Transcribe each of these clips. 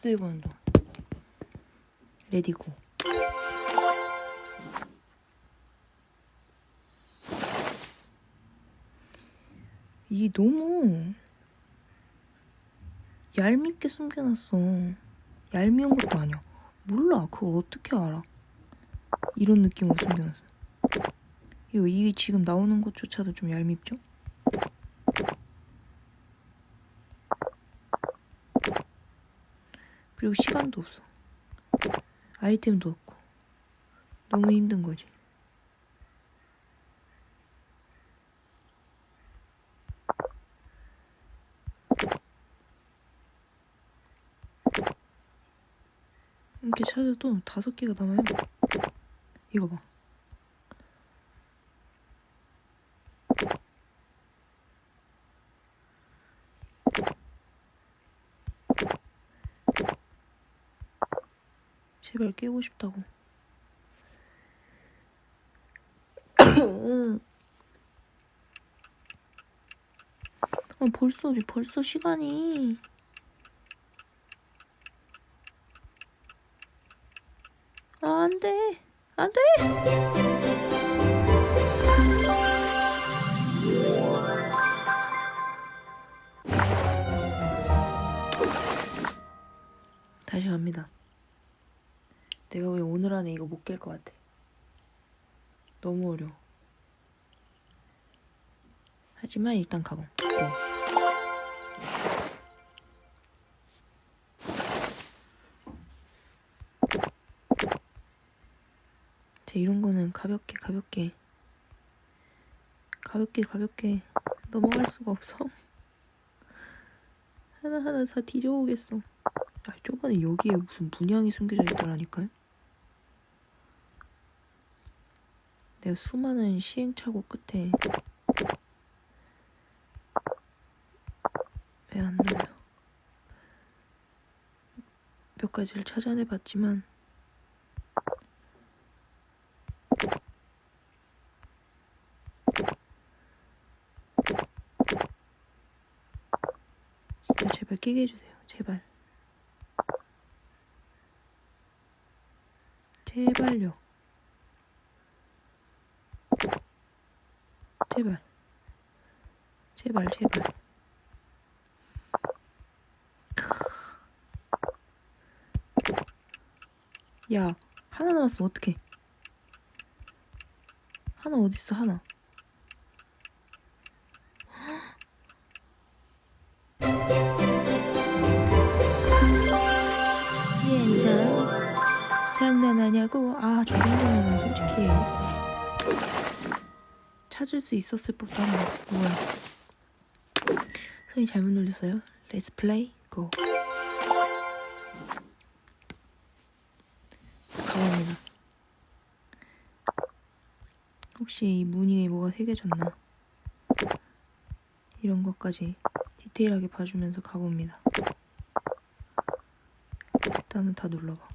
수도해보는 동안 레디고. 이게 너무 얄밉게 숨겨놨어. 얄미운 것도 아니야. 몰라. 그걸 어떻게 알아? 이런 느낌으로 숨겨놨어. 이거 이게 지금 나오는 것조차도 좀 얄밉죠? 그리고 시간도 없어. 아이템도 없고. 너무 힘든 거지. 이렇게 찾아도 다섯 개가 남아요. 이거 봐. 제발 깨고 싶다고. 아, 벌써, 벌써 시간이. 아, 안 돼. 안 돼! 다시 갑니다. 내가 왜 오늘 안에 이거 못 깰 것 같아. 너무 어려워. 하지만 일단 가봄. 고. 제 이런 거는 가볍게 가볍게 가볍게 가볍게 넘어갈 수가 없어. 하나하나 다 뒤져오겠어. 야, 저번에 여기에 무슨 문양이 숨겨져 있더라니까요. 내가 수많은 시행착오 끝에 왜 안 나요? 몇 가지를 찾아내 봤지만 진짜 제발 끼게 해주세요. 제발. 제발요. 제발. 제발, 제발. 야, 하나 남았어. 어떡해. 하나 어딨어, 하나. 얘인장 장난하냐고? 아, 저 정도면 솔직히 찾을 수 있었을 법도 한데 뭐야? 손이 잘못 눌렸어요. Let's play, go. 혹시 이 무늬에 뭐가 새겨졌나? 이런 것까지 디테일하게 봐주면서 가봅니다. 일단은 다 눌러봐.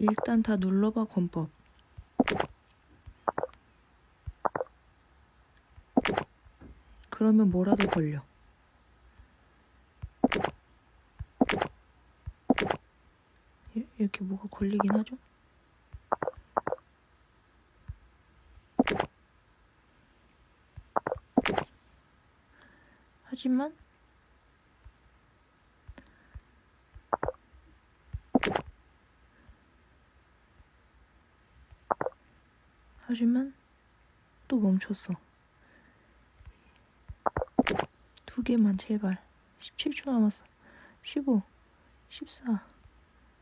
일단 다 눌러봐 권법. 그러면 뭐라도 걸려. 이- 이렇게 뭐가 걸리긴 하죠? 하지만 하지만 또 멈췄어. 두 개만 제발. 17초 남았어. 15, 14,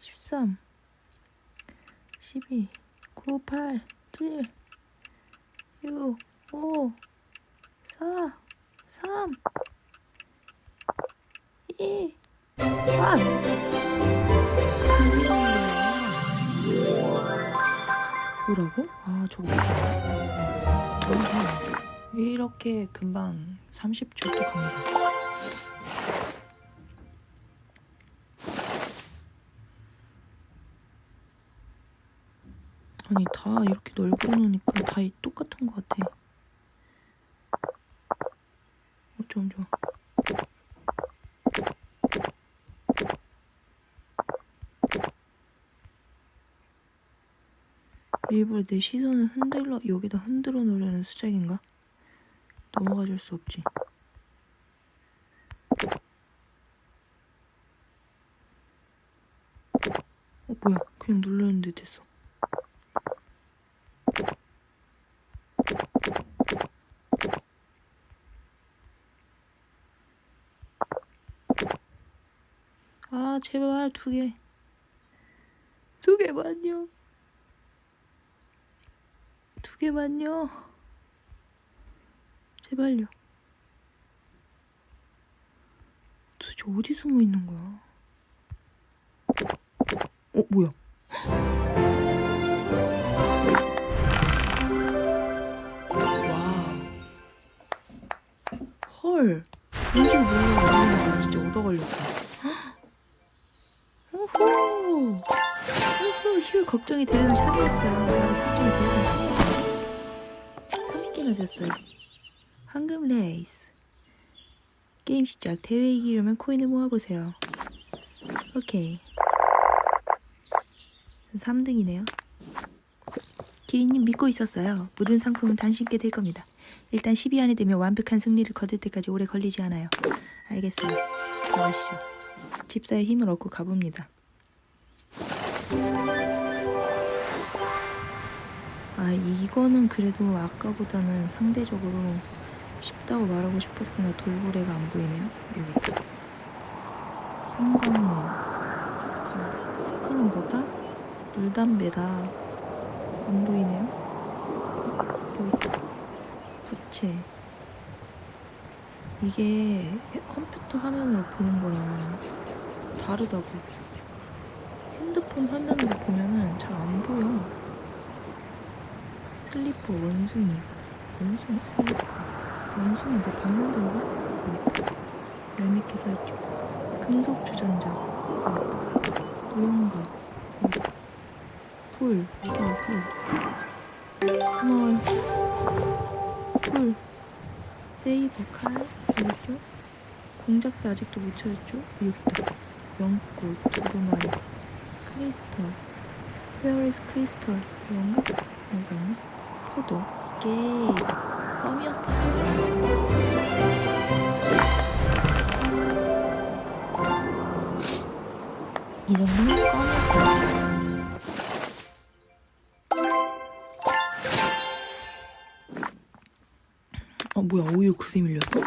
13, 12, 9, 8, 7, 6, 5, 4, 3, 2, 아! 뭐라고? 아, 저거? 왜 이렇게 금방 30초 또 갑니다. 아니 다 이렇게 넓어 놓으니까 다 똑같은 것 같아. 어쩜 좋아. 일부러 내 시선을 흔들러 여기다 흔들어 놓으려는 수작인가? 넘어가 줄 수 없지. 어 뭐야? 그냥 눌렀는데 됐어. 아 제발 두 개. 두 개만요. 두 개만요. 제발요. 도대체 어디 숨어 있는 거야? 어, 뭐야? 와. 헐. 뭔지 몰라. 진짜 얻어 걸렸다. 오호. 오호, 휴, 걱정이 되는 참이었어요. 걱정이 되는 참. 30개나 줬어요. 황금 레이스. 게임 시작. 대회 이기려면 코인을 모아보세요. 오케이. 3등이네요. 기린님 믿고 있었어요. 모든 상품은 당신께 될 겁니다. 일단 10위 안에 되면 완벽한 승리를 거둘 때까지 오래 걸리지 않아요. 알겠어요. 가보시죠. 집사의 힘을 얻고 가봅니다. 이거는 그래도 아까보다는 상대적으로 쉽다고 말하고 싶었으나 돌고래가 안 보이네요. 여기 성광로 카는 뭐다? 물담배다 안 보이네요. 여기. 부채 이게 컴퓨터 화면으로 보는 거랑 다르다고 핸드폰 화면으로 보면은 잘 안 보여. 슬리퍼 원숭이. 원숭이? 슬리퍼. 원숭이 내 봤는데 이거? 얄밉게 써있죠. 금속 주전자. 무언가. 풀. 풀, 풀. 헐. 풀. 세이버 칼? 있죠? 공작새 아직도 못 찾았죠? 여기 있다. 연꽃 두루마리. 크리스털. Where is crystal? 이건가? 여기 있네 포도 게임 껌이었다 이 정도면 껌이었다 아 뭐야 오히려 그새 밀렸어?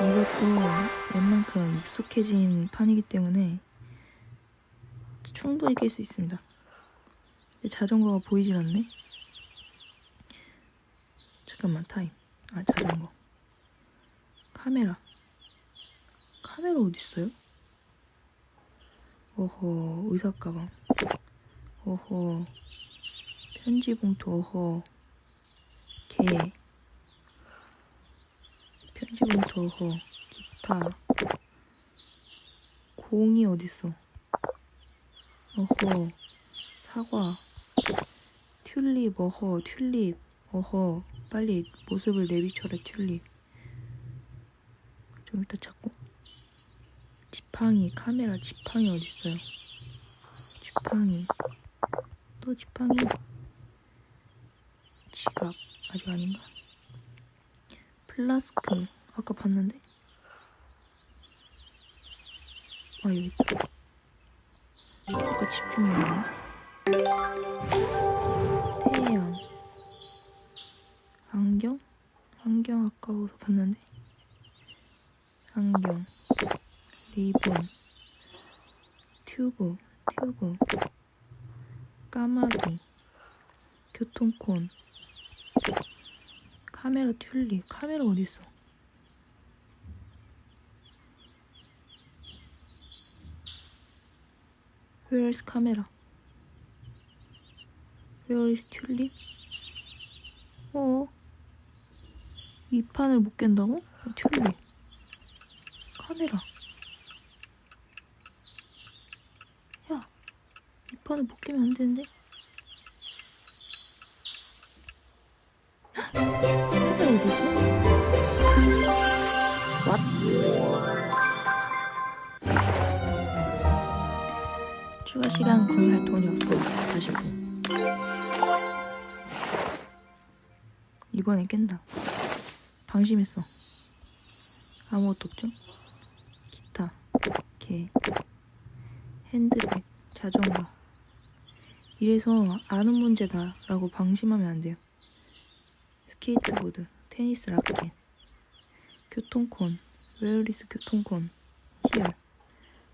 이것도 웬만큼 익숙해진 판이기 때문에 충분히 깰 수 있습니다. 자전거가 보이질 않네. 잠깐만 타임. 아 자전거. 카메라. 카메라 어디 있어요? 어허 의사 가방. 어허 편지 봉투 어허 개. 편지 봉투 어허 기타. 공이 어딨어? 어허 사과. 튤립 어허 튤립 어허. 빨리 모습을 내비쳐라 튤립 좀 이따 찾고. 지팡이 카메라 지팡이 어딨어요? 지팡이. 또 지팡이? 지갑. 아직 아닌가? 플라스크. 아까 봤는데? 아 여기 있다 아까 집중했나? 태양 안경? 안경 아까워서 봤는데? 안경. 리본. 튜브. 튜브. 까마귀. 교통콘. 카메라 튤립 카메라 어딨어 Where is 카메라? Where is 튤립? 어? 이 판을 못 깬다고? 어, 튤립. 카메라. 야, 이 판을 못 깨면 안 되는데? 헉, 카메라 어디 있어? 시간 구할 돈이 없어. 가지고. 이번에 깬다. 방심했어. 아무것도 없죠? 기타, 개, 핸드백, 자전거. 이래서 아는 문제다라고 방심하면 안 돼요. 스케이트보드, 테니스 라켓, 교통콘, 웨어리스 교통콘, 히얼,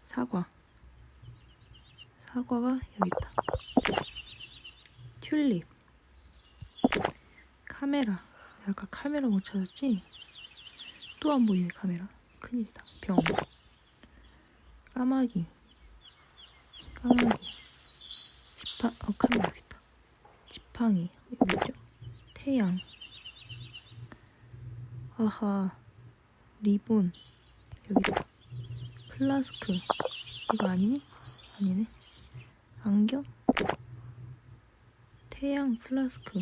사과. 사과가 여기 있다. 튤립, 카메라. 아까 카메라 못 찾았지? 또 안 보이네 카메라. 큰일이다. 병. 까마귀. 까마귀. 지팡. 어 카메라 여기 있다. 지팡이 여기 있죠? 태양. 아하. 리본. 여기 있다. 플라스크. 이거 아니니? 아니네. 안경? 태양 플라스크.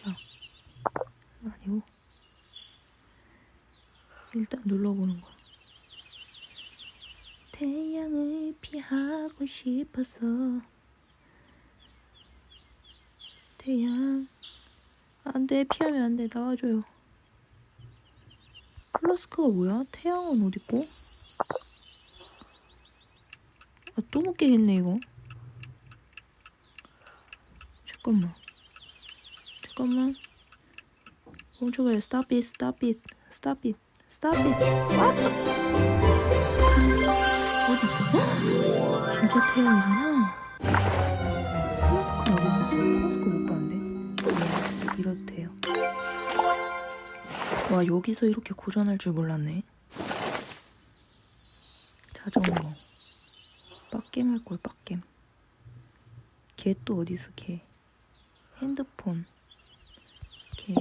자. 아니고. 일단 눌러보는 거야. 태양을 피하고 싶어서. 태양. 안 돼, 피하면 안 돼. 나와줘요. 플라스크가 뭐야? 태양은 어딨고? 아, 또 못 깨겠네, 이거. 잠깐만. 잠깐만. 멈춰봐요. Stop it, stop it, stop it, stop it. What? 어디 있어? 진짜 태양이잖아. 플라스크 어디 있어? 플라스크 못 봤는데. 네, 이러도 돼요. 와 여기서 이렇게 고전할 줄 몰랐네. 자전거. 빡겜 할 걸 빡겜. 걔 또 어디 있어 걔? 핸드폰. 걔.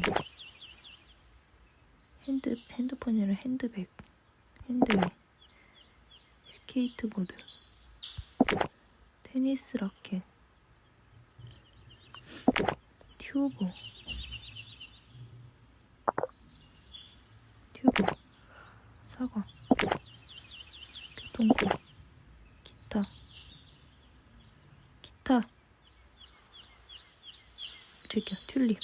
핸드 핸드폰이 아니라 핸드백. 핸드백. 스케이트보드. 테니스 라켓. 튜브. 튜브. 사과. 교통코. 기타. 기타. 제껴. 튤립.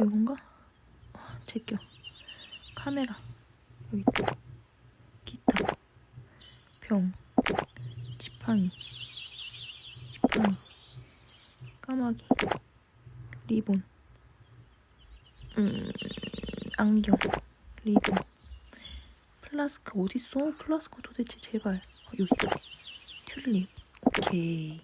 이건가? 아, 제껴. 카메라. 여기 있다. 기타. 병. 지팡이. 지팡이. 까마귀. 리본. 음, 안경. 리본. 플라스크 어딨어? 플라스크 도대체 제발. 어, 여기 있다. 튤립. 오케이.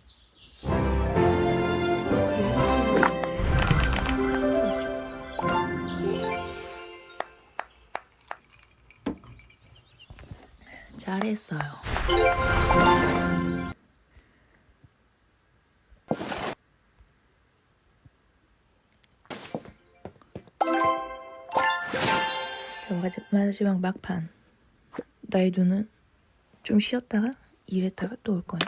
잘했어요. 마지- 마지막 막판. 나의 눈은 좀 쉬었다가 일했다가 또 올 거야.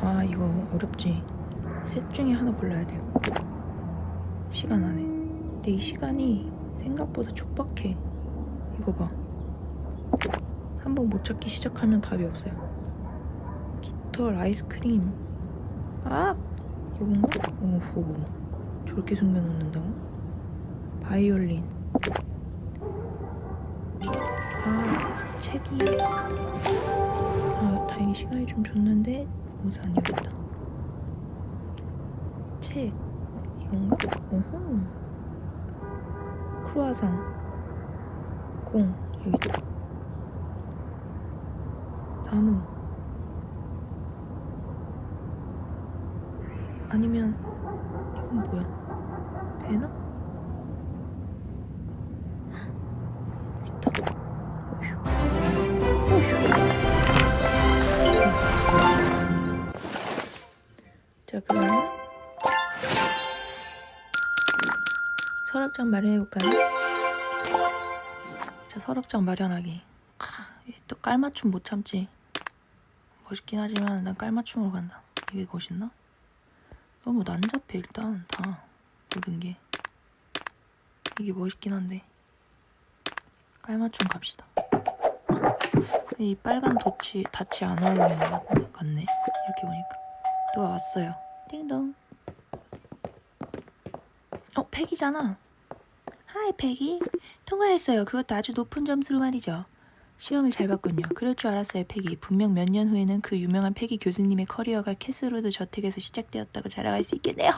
아 이거 어렵지. 셋 중에 하나 골라야 돼요. 시간 안에. 근데 이 시간이 생각보다 촉박해. 이거 봐. 한번 못 찾기 시작하면 답이 없어요. 깃털, 아이스크림. 아! 이건가? 오호. 저렇게 숨겨놓는다고? 바이올린. 아, 책이. 아, 다행히 시간이 좀 줬는데, 여기 있다. 책. 이건가? 오호. 크루아상. 공. 여기 있다. 나무. 아니면 이건 뭐야? 배나? 있다. 어휴. 어휴. 자 서랍장 마련해볼까요? 자 서랍장 마련하기 캬, 이또 깔맞춤 못 참지 멋있긴 하지만 난 깔맞춤으로 간다 이게 멋있나? 너무 난잡해 일단 다 모든 게 이게 멋있긴 한데 깔맞춤 갑시다. 이 빨간 덧이 닿지 안 어울리는 것 같- 같네. 이렇게 보니까 누가 왔어요. 띵동. 어 팩이잖아. 하이 팩이 통과했어요. 그것도 아주 높은 점수로 말이죠. 시험을 잘 봤군요. 그럴 줄 알았어요, 팩이. 분명 몇 년 후에는 그 유명한 팩이 교수님의 커리어가 캐스로드 저택에서 시작되었다고 자랑할 수 있겠네요.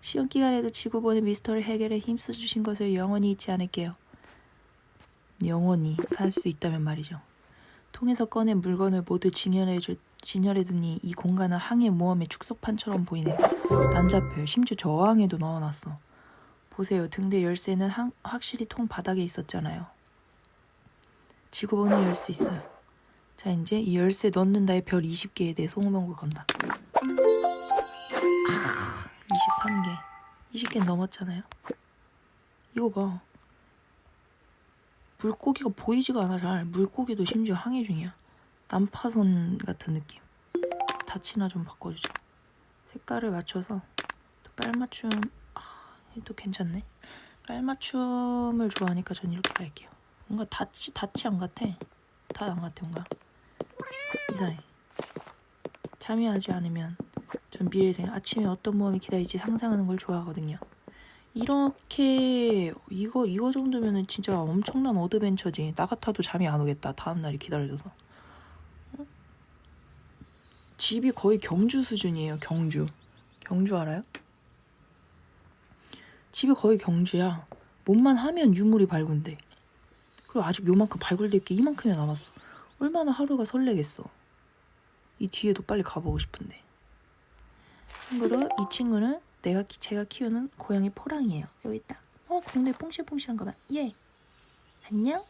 시험 기간에도 지구본의 미스터리 해결에 힘써 주신 것을 영원히 잊지 않을게요. 영원히 살 수 있다면 말이죠. 통에서 꺼낸 물건을 모두 진열해 주, 진열해두니 이 공간은 항해 모험의 축소판처럼 보이네. 난잡해요. 심지어 저항에도 넣어놨어. 보세요. 등대 열쇠는 항- 확실히 통 바닥에 있었잖아요. 지구본을 열 수 있어요. 자, 이제 이 열쇠 넣는다에 별 20개에 내 소금먹을 건다. 아, 23개. 20개 넘었잖아요. 이거 봐. 물고기가 보이지가 않아 잘. 물고기도 심지어 항해 중이야. 난파선 같은 느낌. 닫히나 좀 바꿔주자. 색깔을 맞춰서 또 깔맞춤. 아, 얘도 괜찮네. 깔맞춤을 좋아하니까 전 이렇게 갈게요. 뭔가 닫지 닫지 안 같아. 닫안 같아 뭔가. 이상해. 참여하지 않으면 전 미래생 아침에 어떤 모험이 기다릴지 상상하는 걸 좋아하거든요. 이렇게 이거 이거 정도면은 진짜 엄청난 어드벤처지. 나 같아도 잠이 안 오겠다. 다음 날이 기다려져서. 응? 집이 거의 경주 수준이에요. 경주. 경주 알아요? 집이 거의 경주야. 몸만 하면 유물이 발굴돼. 그리고 아직 요만큼 발굴될 게 이만큼이 남았어. 얼마나 하루가 설레겠어. 이 뒤에도 빨리 가보고 싶은데. 참고로 이 친구는 내가 키- 제가 키우는 고양이 포랑이에요. 여기 있다. 어 궁뎅이 뽕실뽕실한 거 봐. 예. 안녕.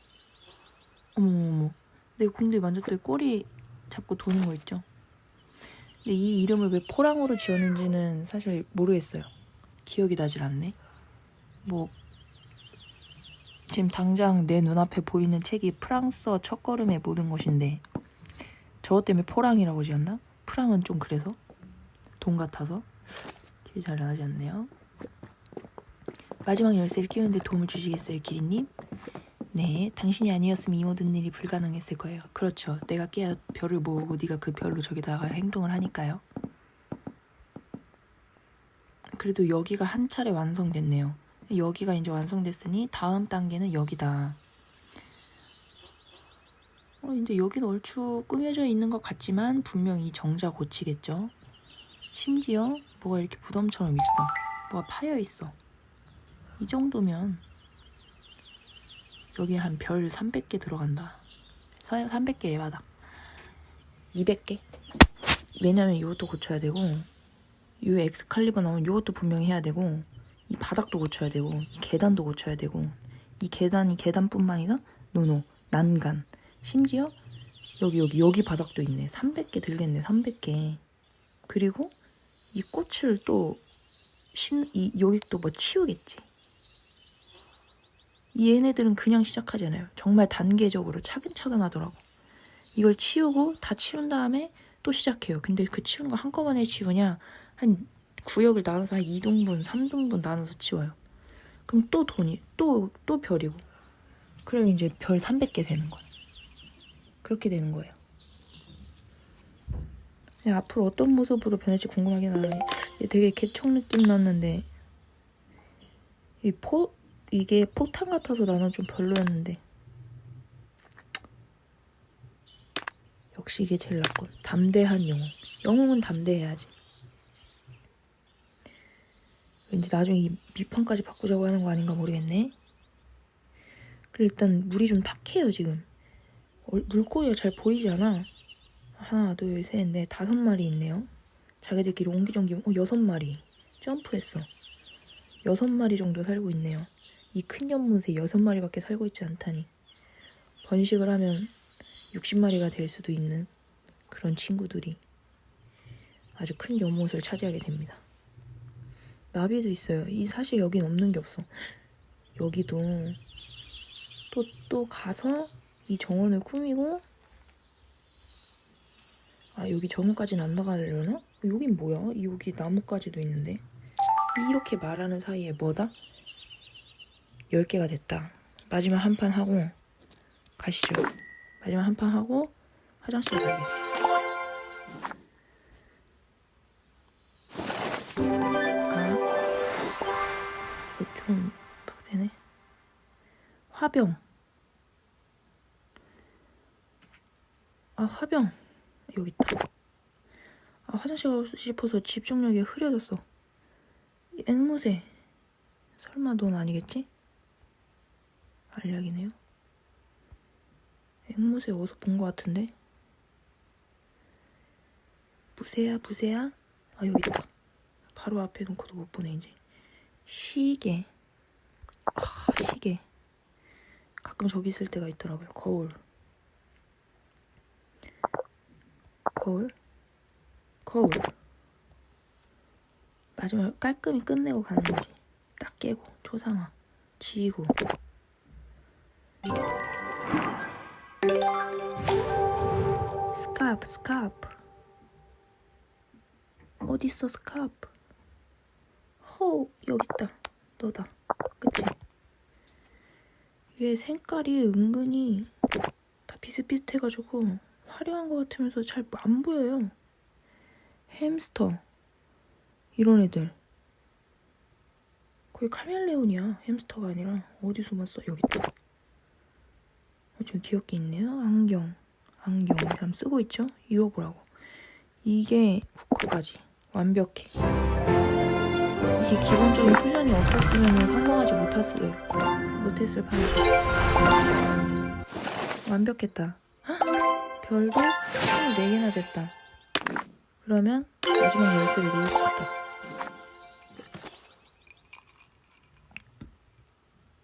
어머머머. 내 궁뎅이 만졌더니 꼬리 잡고 도는 거 있죠. 근데 이 이름을 왜 포랑으로 지었는지는 사실 모르겠어요. 기억이 나질 않네. 뭐 지금 당장 내 눈앞에 보이는 책이 프랑스어 첫걸음의 모든 것인데 저것 때문에 포랑이라고 지었나? 프랑은 좀 그래서 돈 같아서 기억이 잘 나지 않네요. 마지막 열쇠를 끼우는데 도움을 주시겠어요, 기리님? 네, 당신이 아니었으면 이 모든 일이 불가능했을 거예요. 그렇죠. 내가 깨야 별을 모으고 네가 그 별로 저기다가 행동을 하니까요. 그래도 여기가 한 차례 완성됐네요. 여기가 이제 완성됐으니 다음 단계는 여기다. 어, 이제 여기는 얼추 꾸며져 있는 것 같지만 분명히 정자 고치겠죠. 심지어 뭐가 이렇게 무덤처럼 있어. 뭐가 파여 있어. 이 정도면 여기 한 별 300개 들어간다. 300개 에바다. 200개? 왜냐면 이것도 고쳐야 되고 이 엑스칼리버 나오면 이것도 분명히 해야 되고 이 바닥도 고쳐야 되고 이 계단도 고쳐야 되고 이 계단이 계단뿐만 아니라 노노 난간. 심지어 여기 여기 여기 바닥도 있네. 300개 들겠네 300개. 그리고 이 꽃을 또 심, 이, 여기 또 뭐 치우겠지. 이 얘네들은 그냥 시작하지 않아요. 정말 단계적으로 차근차근 하더라고. 이걸 치우고 다 치운 다음에 또 시작해요. 근데 그 치운 거 한꺼번에 치우냐? 한 구역을 나눠서 한 2등분, 3등분 나눠서 치워요. 그럼 또 돈이, 또, 또 별이고. 그럼 이제 별 300개 되는 거야. 그렇게 되는 거예요. 앞으로 어떤 모습으로 변할지 궁금하긴 하네. 얘 되게 개척 느낌 났는데, 이 포, 이게 폭탄 같아서 나는 좀 별로였는데. 역시 이게 제일 낫군. 담대한 영웅. 영웅은 담대해야지. 왠지 나중에 이 밑판까지 바꾸자고 하는 거 아닌가 모르겠네. 그리고 일단 물이 좀 탁해요 지금. 어, 물고기가 잘 보이지 않아. 하나, 둘, 셋, 넷, 다섯 마리 있네요. 자기들끼리 옹기종기, 어, 여섯 마리. 점프했어. 여섯 마리 정도 살고 있네요. 이 큰 연못에 여섯 마리밖에 살고 있지 않다니. 번식을 하면 60마리가 될 수도 있는 그런 친구들이 아주 큰 연못을 차지하게 됩니다. 나비도 있어요. 이 사실 여긴 없는 게 없어. 여기도 또 또 가서 이 정원을 꾸미고 아 여기 정원까지는 안 나가려나? 여긴 뭐야? 여기 나무까지도 있는데 이렇게 말하는 사이에 뭐다? 10개가 됐다. 마지막 한 판 하고 가시죠. 마지막 한 판 하고 화장실. 아, 좀 빡세네. 화병. 아, 화병. 여기 있다. 아, 화장실 가고 싶어서 집중력이 흐려졌어. 이 앵무새. 설마 넌 아니겠지? 알약이네요. 앵무새 어디서 본 것 같은데? 무새야, 무새야? 아, 여기 있다. 바로 앞에 놓고도 못 보네, 이제. 시계. 아, 시계. 가끔 저기 있을 때가 있더라고요. 거울. 거울. 거울. 마지막 깔끔히 끝내고 가는 거지. 딱 깨고, 초상화. 지고. 스카프, 스카프. 어딨어, 스카프? 허, 여기 있다. 너다. 그치? 이게 색깔이 은근히 다 비슷비슷해가지고 화려한 것 같으면서 잘 안 보여요. 햄스터. 이런 애들. 거의 카멜레온이야. 햄스터가 아니라. 어디 숨었어? 여기 있다. 어, 좀 귀엽게 있네요. 안경. 안경. 이 사람 쓰고 있죠? 입어보라고. 이게 국화까지. 완벽해. 이게 기본적인 후전이 없었으면 성공하지 못했을, 못했을 판이죠. 완벽했다. 헉! 별도 24개나 됐다. 그러면 마지막 열쇠를 놓을 수 있다.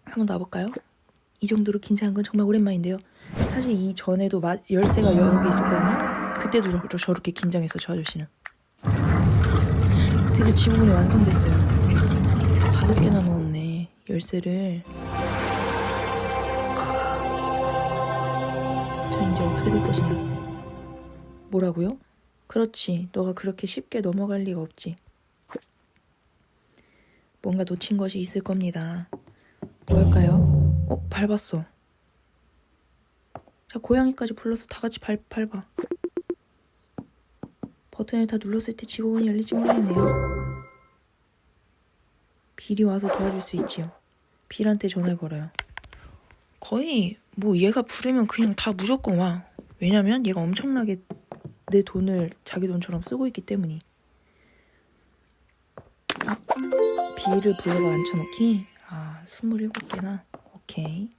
한번 놔볼까요? 이 정도로 긴장한 건 정말 오랜만인데요. 사실 이 전에도 마- 열쇠가 여러 개 있었거든요. 그때도 저렇게 긴장했어, 저 아저씨는. 드디어 지붕이 완성됐어요. 다섯 개나 넣었네, 열쇠를. 저 이제 어떻게 될 것이냐. 뭐라고요? 그렇지. 너가 그렇게 쉽게 넘어갈 리가 없지. 뭔가 놓친 것이 있을 겁니다. 뭘까요? 어, 밟았어. 자, 고양이까지 불러서 다 같이 밟, 밟아. 버튼을 다 눌렀을 때 지구본이 열릴지 모르겠네요. 빌이 와서 도와줄 수 있지요. 빌한테 전화를 걸어요. 거의 뭐 얘가 부르면 그냥 다 무조건 와. 왜냐면 얘가 엄청나게 내 돈을 자기 돈처럼 쓰고 있기 때문이. 아, 비를 불러가 앉혀놓기? 아, 27개나? 오케이.